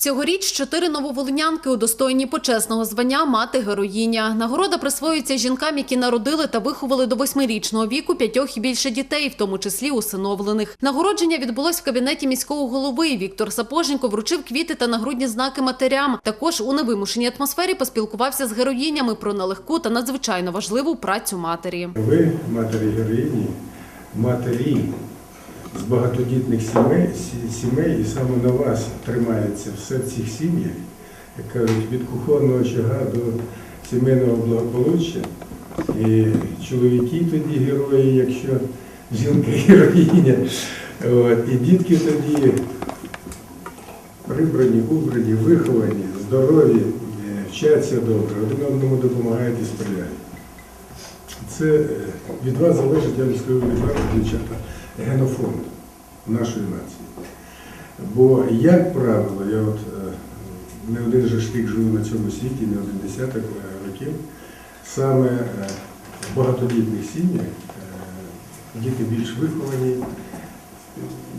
Цьогоріч чотири нововолинянки удостоєні почесного звання мати героїня. Нагорода присвоюється жінкам, які народили та виховали до восьмирічного віку п'ятьох і більше дітей, в тому числі усиновлених. Нагородження відбулось в кабінеті міського голови. Віктор Сапоженко вручив квіти та нагрудні знаки матерям. Також у невимушеній атмосфері поспілкувався з героїнями про нелегку та надзвичайно важливу працю матері. Ви, матері героїні, матері з багатодітних сімей, сімей, і саме на вас тримається все в цих сім'ях, як кажуть, від кухонного очага до сімейного благополуччя. І чоловіки тоді герої, якщо жінка героїня, От, і дітки тоді прибрані, убрані, виховані, здорові, е, вчаться добре, один одному допомагають і сприяють. Це від вас залежить, я вам скажу відверто, дівчата, генофонд нашої нації. Бо, як правило, я от е, не один же ж рік живу на цьому світі, не один десяток е, років, саме е, в багатодітних сім'ях діти більш виховані,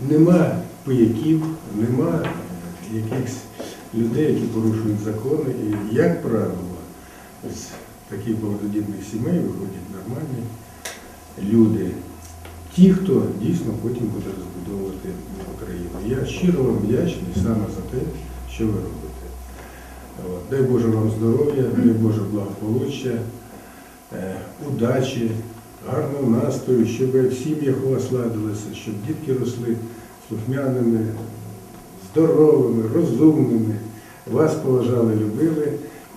нема пияків, нема якихось людей, які порушують закони. І, як правило, з таких багатодітних сімей виходять нормальні люди. Ті, хто дійсно потім буде розбудовувати Україну. Я щиро вам вдячний саме за те, що ви робите. От. Дай Боже вам здоров'я, дай Боже благополуччя, е, удачі, гарного настрою, щоб в сім'ях у вас ладилося, щоб дітки росли слухмяними, здоровими, розумними, вас поважали, любили.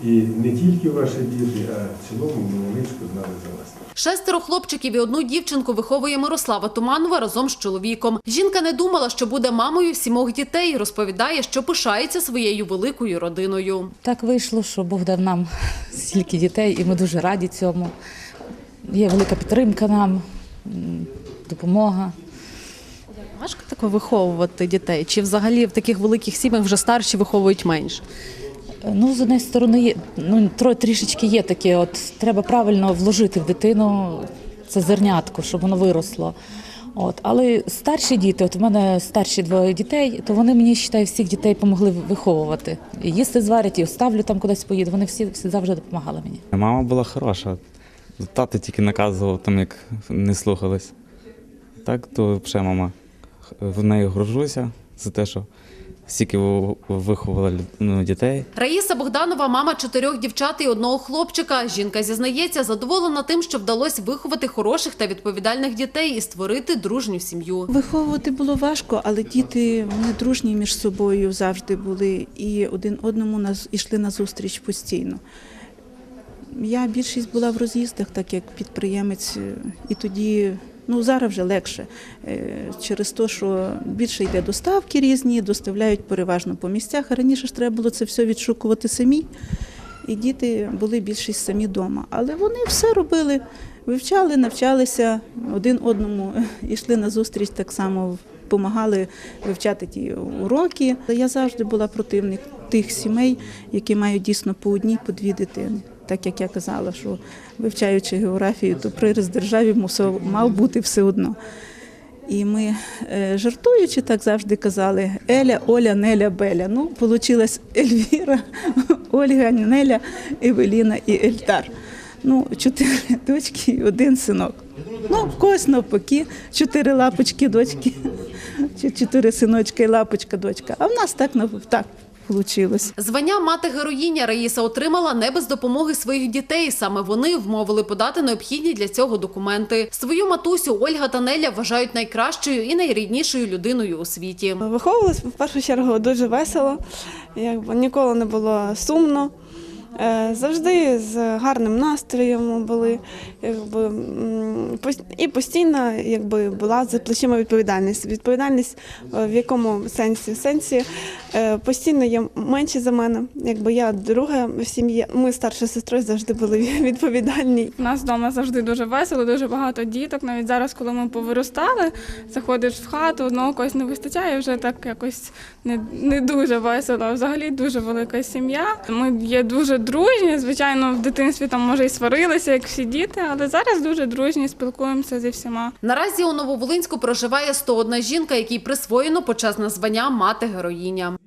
І не тільки ваші діти, а в цілому Новолинську знали за вас. Шестеро хлопчиків і одну дівчинку виховує Мирослава Туманова разом з чоловіком. Жінка не думала, що буде мамою сімох дітей. Розповідає, що пишається своєю великою родиною. Так вийшло, що Бог дав нам стільки дітей, і ми дуже раді цьому. Є велика підтримка нам, допомога. Важко тако виховувати дітей? Чи взагалі в таких великих сім'ях вже старші виховують менше? Ну, з однієї сторони, ну, трішечки є таке, от треба правильно вложити в дитину це зернятко, щоб воно виросло. От, але старші діти, от у мене старші двоє дітей, то вони мені вважаю, всіх дітей допомогли виховувати. І їсти зварять, і оставлю там кудись поїду. Вони всі, всі завжди допомагали мені. Мама була хороша. Тато тільки наказував, там як не слухались. Так, то взагалі мама. В неї горжуся за те, що стільки ви- виховала лю- ну, дітей. Раїса Богданова, мама чотирьох дівчат і одного хлопчика. Жінка зізнається, задоволена тим, що вдалося виховати хороших та відповідальних дітей і створити дружню сім'ю. Виховувати було важко, але діти вони дружні між собою завжди були і один одному наз- йшли на зустріч постійно. Я більшість була в роз'їздах, так як підприємець, і тоді. Ну, зараз вже легше е, через те, що більше йде доставки різні, доставляють переважно по місцях. Раніше ж треба було це все відшукувати самі. І діти були більшість самі вдома. Але вони все робили, вивчали, навчалися один одному, йшли на зустріч так само, допомагали вивчати ті уроки. Я завжди була противник тих сімей, які мають дійсно по одній, по дві дитини. Так як я казала, що вивчаючи географію, то прираз державі мусив мав бути все одно. І ми е, жартуючи так завжди казали Еля, Оля, Неля, Беля. Ну, вийшла Ельвіра, Ольга, Неля, Евеліна і Ельтар. Ну, чотири дочки і один синок. Ну, в когось навпаки, чотири лапочки дочки, чотири синочка і лапочка дочка. А в нас так так вийшло. Звання мати героїня Раїса отримала не без допомоги своїх дітей. Саме вони вмовили подати необхідні для цього документи. Свою матусю Ольга та Неля вважають найкращою і найріднішою людиною у світі. Виховувалась в першу чергу дуже весело, якби ніколи не було сумно. Е, Завжди з гарним настроєм були, якби і постійно якби була за плечима відповідальність. Відповідальність е, в якому сенсі? В сенсі е, постійно є менші за мене. Якби я друга в сім'ї, ми з старшою сестрою завжди були відповідальні. У нас вдома завжди дуже весело, дуже багато діток. Навіть зараз, коли ми повиростали, заходиш в хату, одного когось не вистачає, вже так якось не, не дуже весело. Взагалі дуже велика сім'я. Ми є дуже дружні. Звичайно, в дитинстві там може і сварилися, як всі діти, але зараз дуже дружні, спілкуємося зі всіма. Наразі у Нововолинську проживає 101 жінка, якій присвоєно почесне звання мати героїня.